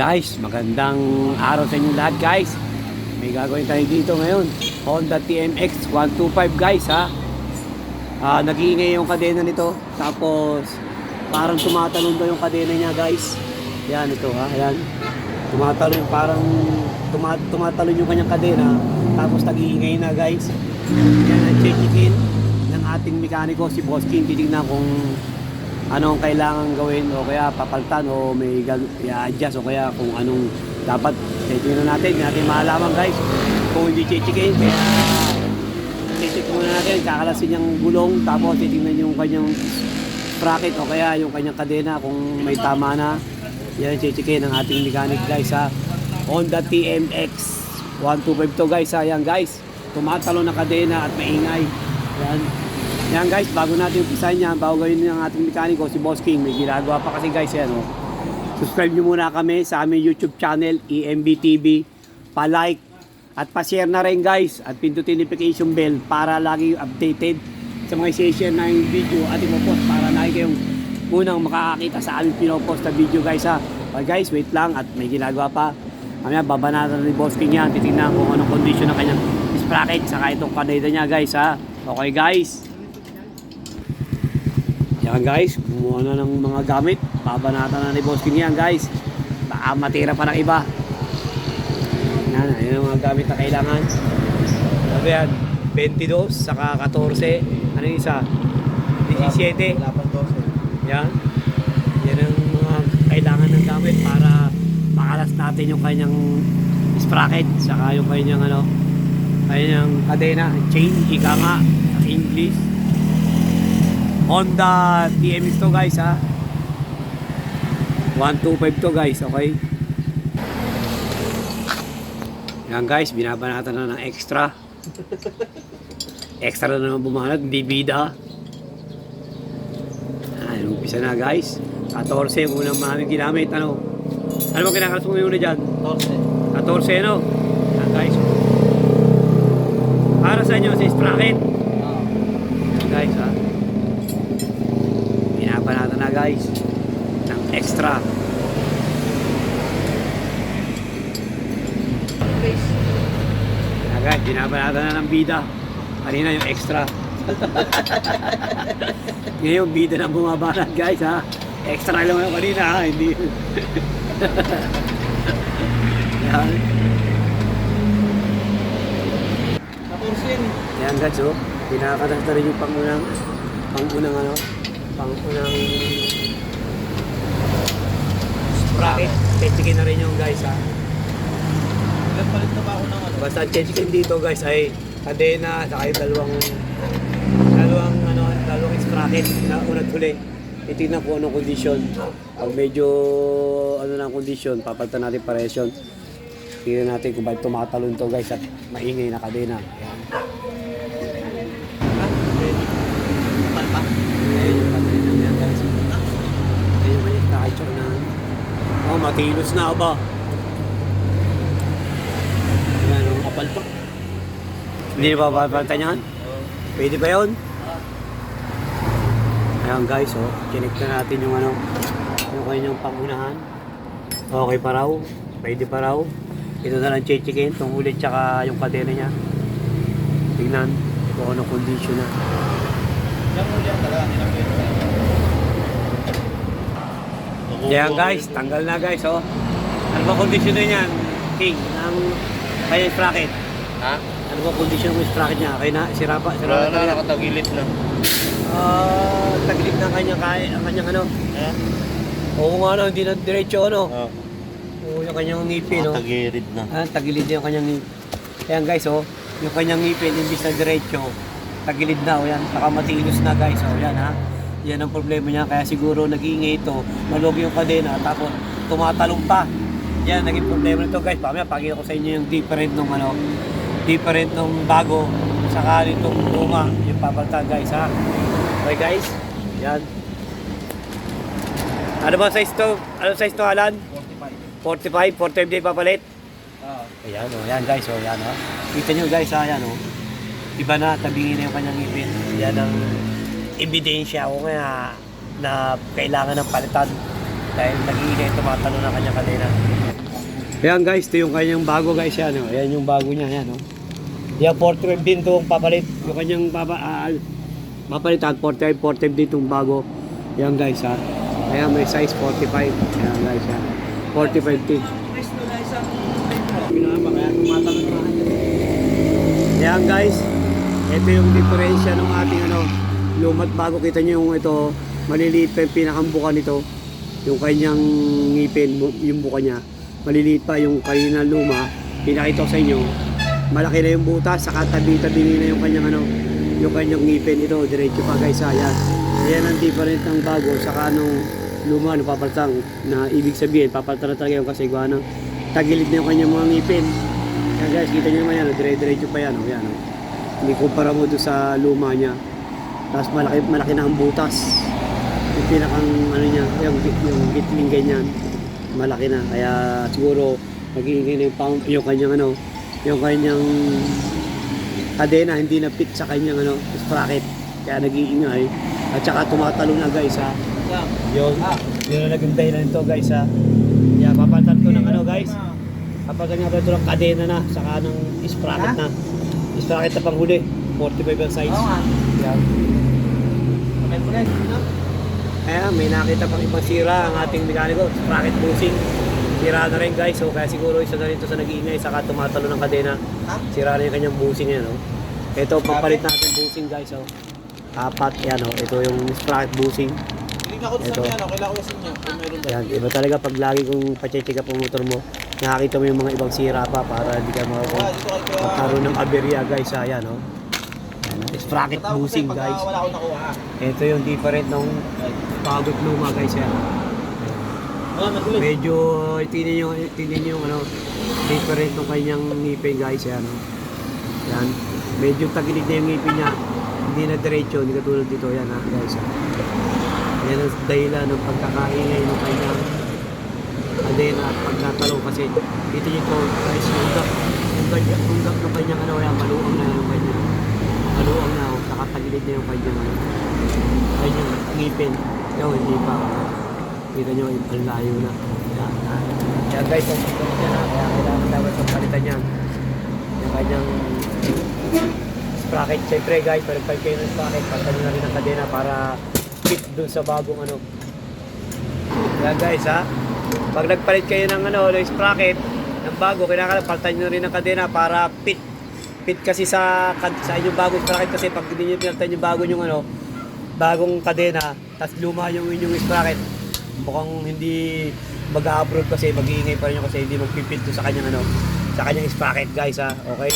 Guys, magandang araw sa inyo lahat guys. May gagawin tayo dito ngayon. Honda TMX 125 guys ha. Ah, nag-iingay yung kadena nito. Tapos parang tumatalon daw yung kadena niya guys. Yan ito ha, yan. Tumatalon parang tuma tumatalon yung kanyang kadena. Tapos nag-iingay na guys. Yan ang check-in ng ating mekaniko si Boss King. Titignan kung ano ang kailangan gawin o kaya papaltan o may i-adjust o kaya kung anong dapat. Titignan natin, hindi natin malalaman guys. Kung hindi chichikin kaya titik muna natin, kakalasin yung gulong tapos titignan yung kanyang sprocket o kaya yung kanyang kadena kung may tama na. Yan chichikin ng ating mechanic guys ha. Honda TMX 125 to guys ha. Guys. Tumatalo na kadena at maingay. Yan yan guys, bago natin umpisahan yan, bago gawin ng ating mekaniko, si Boss King, may ginagawa pa kasi guys yan, oh. Subscribe nyo muna kami sa aming YouTube channel, EMB TV, pa-like, at pa-share na rin guys, at pindutin notification bell para lagi updated sa mga i-share na yung video at ipopost para lagi kayong unang makakakita sa aming pinopost na video guys ha. Okay guys, wait lang at may ginagawa pa. Mamaya babanatan ni Boss King yan, titignan kung anong condition ng kanyang sprocket saka itong kaneda niya guys ha. Okay guys. Yan guys, gumawa na ng mga gamit. Babanatan na ni Boss King yan guys. Baka matira pa ng iba. Yan, yan ang mga gamit na kailangan. Ano yan? 22, saka 14. Ano yung isa? 17. Wala pang 12. Yan. Yan ang mga kailangan ng gamit para makalas natin yung kanyang sprocket saka yung kanyang ano kanyang kadena, chain, ika nga, English. Honda TMX to guys ha. 125 to guys, okay? Yan guys, binabanatan na ng extra. Extra na naman bumanat, hindi bida. Ah, umpisa na guys. 14 yung unang maraming ginamit. Ano? Ano ba kinakalas mo yung una dyan? 12. 14 no? Yan guys. Para sa inyo, sa sprocket. Guys ha. Na guys. Ng extra. Yan guys, binabanatan na ng bida. Kanina yung extra. Ngayon, bida na bumabanat guys ha. Extra lang yung kanina ha. Hindi. Yan. 14 yan guys, oh. Pinakatas na rin yung pangunang, pangunang ano, pangunang sprocket. Chechikin na rin yung guys, ha. Ilan palit na ba ako ng ano? Basta chechikin dito guys ay kadena, saka yung dalawang, dalawang, ano, dalawang sprocket na unat huli. Titignan ko anong kondisyon. Pag medyo, ano na ang kondisyon, papalitan natin parehas yun. Tingnan natin kung bakit tumatalon to guys at maingay na kadena. Yan. Ha? Kapal pa? Ayun yung battery na yan guys. Ayun yung maliit na. Oh, matilos na ba? Yan, oh, kapal pa. Hindi ba papalitan yan? Pwede ba yun? Ayan guys, oh. Kinik na natin yung ano, yung kanyang pangunahan. Okay pa raw. Pwede pa raw. Ito na lang chichikin, itong ulit tsaka yung kadena niya. Tingnan kung ano condition na. Mo yan talaga. Ilang meron. Yan guys, tanggal na guys, oh. Ano ba condition na yan, King, ng kanyang sprocket? Ha? Ano ba condition ng sprocket niya? Kaya na, sira pa, sira Wala na, nakatagilid na. Ah, tagilid na ang kanyang, kaya, ang kanyang ano. Ha? Oo nga ano, hindi na diretso ano. Oo. Oo, yung kanyang ngipin, no. Nakatagilid na. Ah, tagilid na yung kanyang ngipin. Ayan guys, oh. Yung kanyang ngipin, imbis na diretso, tagilid na, oh yan. Saka matilos na guys, oh yan ha. Yan ang problema niya, kaya siguro nag-iingay ito, malog yung kadena, tapos tumatalong pa. Yan, naging problema nito guys. Pamaya, pakita ko sa inyo yung different nung ano, different nung bago, saka nitong luma, yung papalta guys ha. Okay guys, yan. Ano ba size to? Ano size to, Alan? 45. 45, 45 day papalit. Oo. Ayan o, ayan guys o, ayan o. Kita nyo guys ha, ayan o. Iba na, tabingin na yung kanyang ngipin. Yan ang ebidensya ko nga na kailangan ng palitan dahil nag-iingay tumatalo na kanyang kadena. Ayan guys, ito yung kanyang bago guys yan. Oh. Ayan yung bago niya. Ayan, oh. Yan, 45 din itong papalit. Yung kanyang papa, ah, papalitan, 45, 45 din itong bago. Ayan guys ha. Ayan, may size 45. Ayan guys ha. 45 din. Kaya. Ayan guys, ito yung diferensya ng ating ano, lumat bago. Kita nyo yung ito, maliliit pa yung pinakambuka nito. Yung kanyang ngipin, yung buka niya. Maliliit pa yung kanina luma. Pinakita ko sa inyo, malaki na yung butas, saka tabi-tabi na yung kanyang ano, yung kanyang ngipin. Ito, diretso pa guys, ayan. Ayan ang different ng bago, saka nung luma, no, papalitan, na ibig sabihin, papalitan na talaga yung kasi gawa tagilid na yung kanyang mga ngipin. Yan guys, kita nyo naman yan, dire-diretso pa yan, oh, yan, oh. Hindi kumpara mo doon sa luma niya. Tapos malaki, malaki na ang butas. Yung pinakang ano niya, yung, yung gitling ganyan, malaki na. Kaya siguro nag-iingay na yung, pump, yung kanyang ano, yung kanyang kadena hindi na fit sa kanyang ano, sprocket. Kaya nag-iingay. At saka tumatalo na guys ha. Yun, yun ang naging dahilan nito guys ha. Kaya papalitan ko ng ano guys. Kapag ganyan ito ng kadena na, saka ng sprocket na. Sprocket na panghuli. 45 ang size. Oo nga. Yan. Kaya may nakita pang ibang sira ang ating mekaniko. Sprocket bushing. Sira na rin guys. So kaya siguro isa na rin ito sa nag-iingay. Saka tumatalo ng kadena. Sira na yung kanyang bushing yan. Oh. Ito, papalit natin bushing guys. Oh. Apat yan. Oh. Ito yung sprocket bushing. Tingnan ko Ito. sa ano, kailangan ko sa inyo. Yan. Iba talaga pag lagi kong pacheck up ang motor mo. Nakakita mo yung mga ibang sira pa para hindi ka Kuya. Magkaroon ng aberya guys. Ah, yan. Yan, ko bushing guys. Ha? Ito yung different ng pagod luma guys. Yan. May pulit. Medyo tinin nyo, tinin nyo yung ano, different ng kanyang ngipin guys. Yan, yan. Medyo tagilid na yung ngipin niya. Hindi na diretso, hindi katulad dito. Yan ha, guys. ah. Yan ang dahilan ng pagkakaingay ng kanyang adena at pagkatalong kasi dito ito guys, yung gap, yung gap, yung ng kanyang ano, yan, maluwang na yung kanyang maluwang na, oh, nakatagilid na yung kanyang kanyang ngipin. Yung hindi pa. oh. Kita nyo, ang layo na. Yan guys, ang ito yan ha. Kaya kailangan dapat ang palitan yan. Yung kanyang sprocket. Siyempre guys, pag nagpalit kayo ng sprocket, palitan nyo na rin ang kadena para fit dun sa bagong ano. Yan guys ha. Pag nagpalit kayo ng ano, ng sprocket, ng bago, kailangan palitan nyo rin ang kadena para fit. Fit kasi sa sa inyong bagong sprocket kasi pag hindi nyo pinalitan yung bago yung ano, bagong kadena, tapos luma yung inyong sprocket, mukhang hindi mag-abroad kasi mag-iingay pa rin yun kasi hindi magpipit to sa kanyang ano, sa kanyang sprocket guys ha, okay?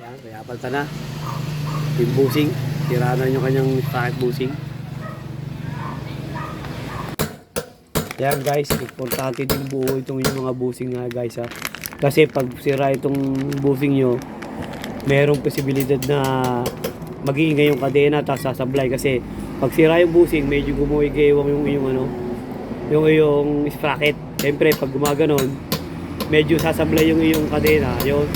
Yan, kaya palta na. Yung busing, tira na yung kanyang sprocket busing. Yan guys, importante din buo itong yung mga busing nga guys ha. Kasi pag sira itong busing nyo, merong posibilidad na mag-iingay yung kadena tapos sasablay. Kasi pag sira yung busing medyo gumuigewang yung yung ano yung yung sprocket. Siyempre pag gumaganon medyo sasablay yung iyong kadena yun.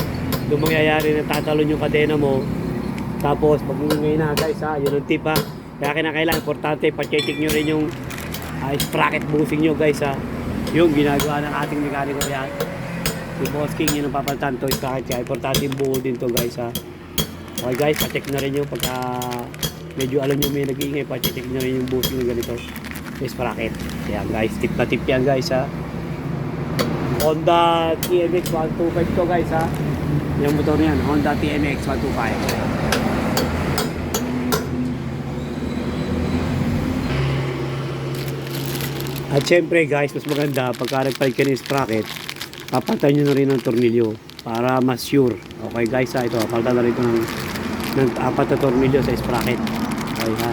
Doon mangyayari na tatalon yung kadena mo. Tapos pag umingay na guys ha yun ang tip ha. Kaya kinakailangan importante pacheck nyo rin yung ah, sprocket busing nyo guys ha. Yung ginagawa ng ating mekaniko yan si Boss King yun ang papalitan to sprocket kaya importante buo din to guys ha Okay guys, pa-check na rin yung pagka medyo alam nyo may nag-iingay, pa-check na rin yung busing na ganito. Yes, sprocket. Kaya guys, tip na tip yan guys ha. Honda TMX 125 to guys ha. Yung motor niyan, Honda TMX 125. At syempre guys, mas maganda pagka nagpalit ka ng sprocket, papalitan nyo na rin ng tornilyo para mas sure. Okay guys ha, ito, palitan na rin ito ng, ng apat na tornilyo sa sprocket. Okay ha.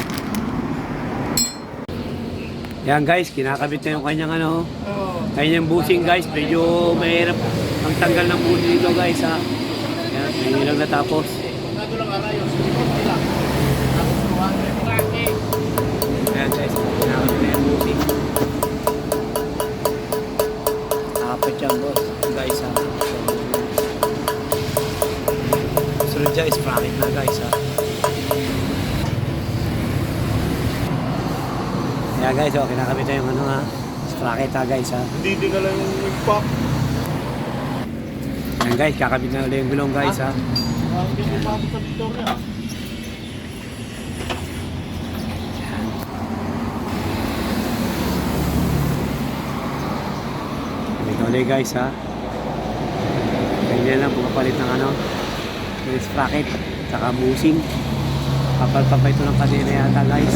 Yan guys, kinakabit na yung kanyang ano, kanyang bushing guys. Medyo mahirap ang tanggal ng bushing dito guys ha. Yan, may lang natapos. Dyan is bracket na guys ha. Kaya guys, oh, kinakabit na yung ano ha. Sprocket ha guys ha. Hindi din na lang yung impact. Yan guys, kakabit na ulit yung gulong guys ha. Hindi mo pa sa Victoria. Dito ulit guys ha. Ganyan lang pumapalit ng ano. Yung sprocket. Saka bushing. Papalpa pa ito ng kadena yata guys.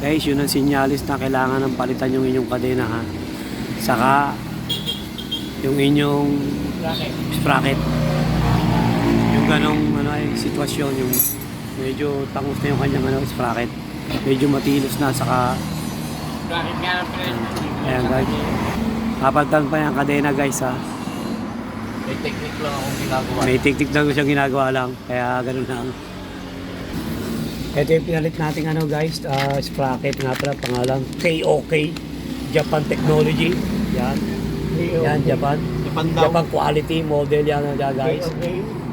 Guys, yun ang sinyalis na kailangan ng palitan yung inyong kadena ha. Saka yung inyong sprocket. Yung ganong ano, ay, sitwasyon, yung medyo tangos na yung kanyang ano, sprocket. Medyo matilos na, saka Bakit nga pala Ayan, guys. kapalitan pa yung kadena guys ha. May technique lang akong ginagawa. May tiktik lang siyang ginagawa lang, kaya ganun lang. Ito yung pinalit natin ano guys, uh, sprocket nga pala, pangalan KOK, Japan Technology. Yan, yan Japan. Japan daw. Japan quality model yan yan, guys.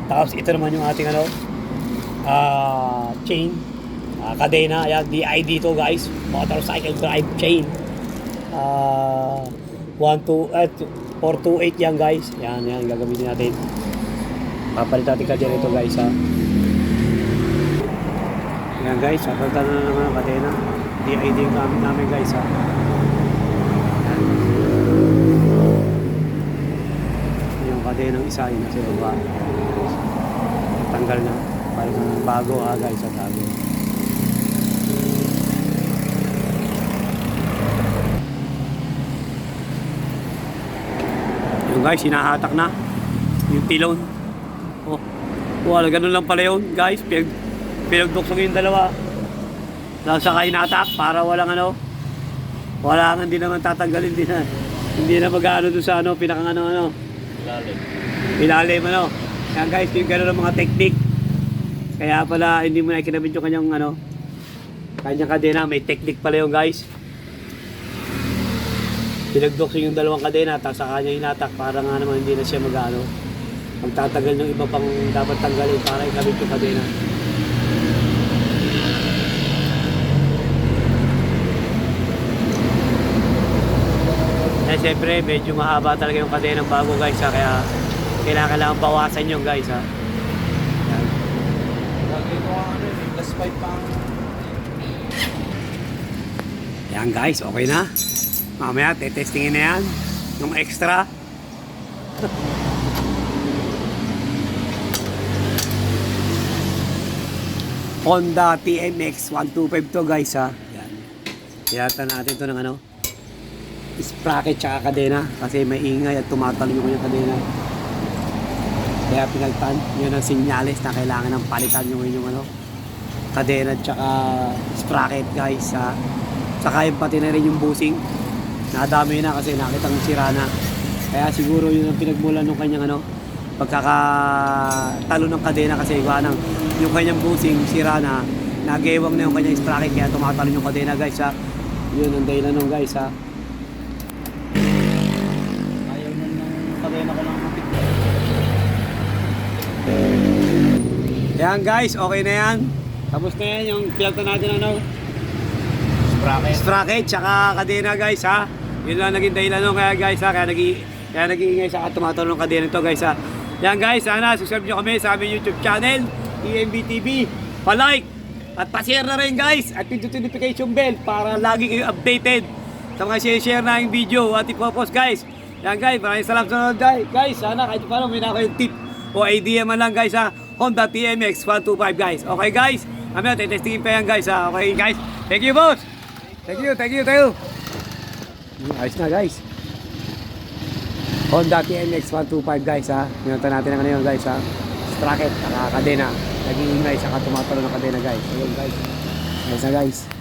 Tapos ito naman yung ating ano, ah chain, ah, kadena, yan, DID to guys, motorcycle drive chain. Ah, 1, 2, eh, 428 yan guys, yan, yan, gagamitin natin. Papalit natin kadena ito guys ha. Yan guys, papalitan na naman ang kadena. DID yung gamit namin guys ha. Yan. Yung kadena ng isa, yun nasa baba. Tanggal na. Parang ng bago ha guys, sa tago. Yung guys, hinahatak na. Yung tilon. Oh, wala, ganun lang pala yun guys. Pinag, pinagduksong yung dalawa. Lang saka hinatak para walang ano. Wala nga, hindi naman tatanggalin din na. Hindi na mag-ano doon sa ano, pinakang ano ano. Lalim. Ilalim ano. Yan guys, yung gano'n ang mga technique. Kaya pala hindi mo na ikinabit yung kanyang ano, kanyang kadena. May technique pala yung guys. Pinagdoksing yung dalawang kadena, tapos sa kanya hinatak para nga naman hindi na siya mag-ano. Magtatagal ng iba pang dapat tanggalin para ikabit yung kadena. Eh siyempre, medyo mahaba talaga yung kadena bago guys ha, kaya kailangan kailangan bawasan yung guys ha. Yan. Lagi ko ano, eh, plus 5 pa Yan guys, okay na. Mamaya, tetestingin na yan. Yung extra. Honda TMX 125 to guys ha. Yan. Tiyata natin to ng ano. Sprocket tsaka kadena. Kasi may ingay at tumatalon yung kanyang kadena. Kaya pinagtan. Yun ang sinyalis na kailangan ng palitan yung inyong ano. Kadena tsaka sprocket guys ha. Saka yung pati na rin yung busing. Nadami na kasi nakitang sira na. Kaya siguro yun ang pinagmulan ng kanyang ano, pagkakatalo ng kadena kasi iba nang yung kanyang busing sira na nagewang na yung kanyang sprocket kaya tumatalon yung kadena guys ha. Yun ang dahilan nung guys ha. ayaw na ng kadena ko lang kapit. Yan guys, okay na yan. Tapos na yan yung pinagtan natin ano, Sprocket. sprocket tsaka kadena guys ha. Yun lang naging dahilan nung kaya guys ha. Kaya, nag kaya nag-iingay sa tumatalon ng kadena ito guys ha. Yan guys, sana subscribe nyo kami sa aming YouTube channel, EMB TV. Pa-like at pa-share na rin guys at pindutin notification bell para lagi kayo updated sa mga share na yung video at ipopost guys. Yan guys, maraming salamat sa guys. Guys, sana kahit paano may na kayong tip o idea man lang guys ha. Honda TMX 125 guys. Okay guys? Mamaya, tetestingin pa yan guys ha. Okay guys? Thank you boss! Thank you, thank you, thank you. Ayos na guys. Honda TMX 125 guys ha. Minunta natin ang ano yun guys ha. Sprocket, saka kadena. Nag-iingay, saka tumatalo ng kadena guys. Ayun guys. Ayos na guys.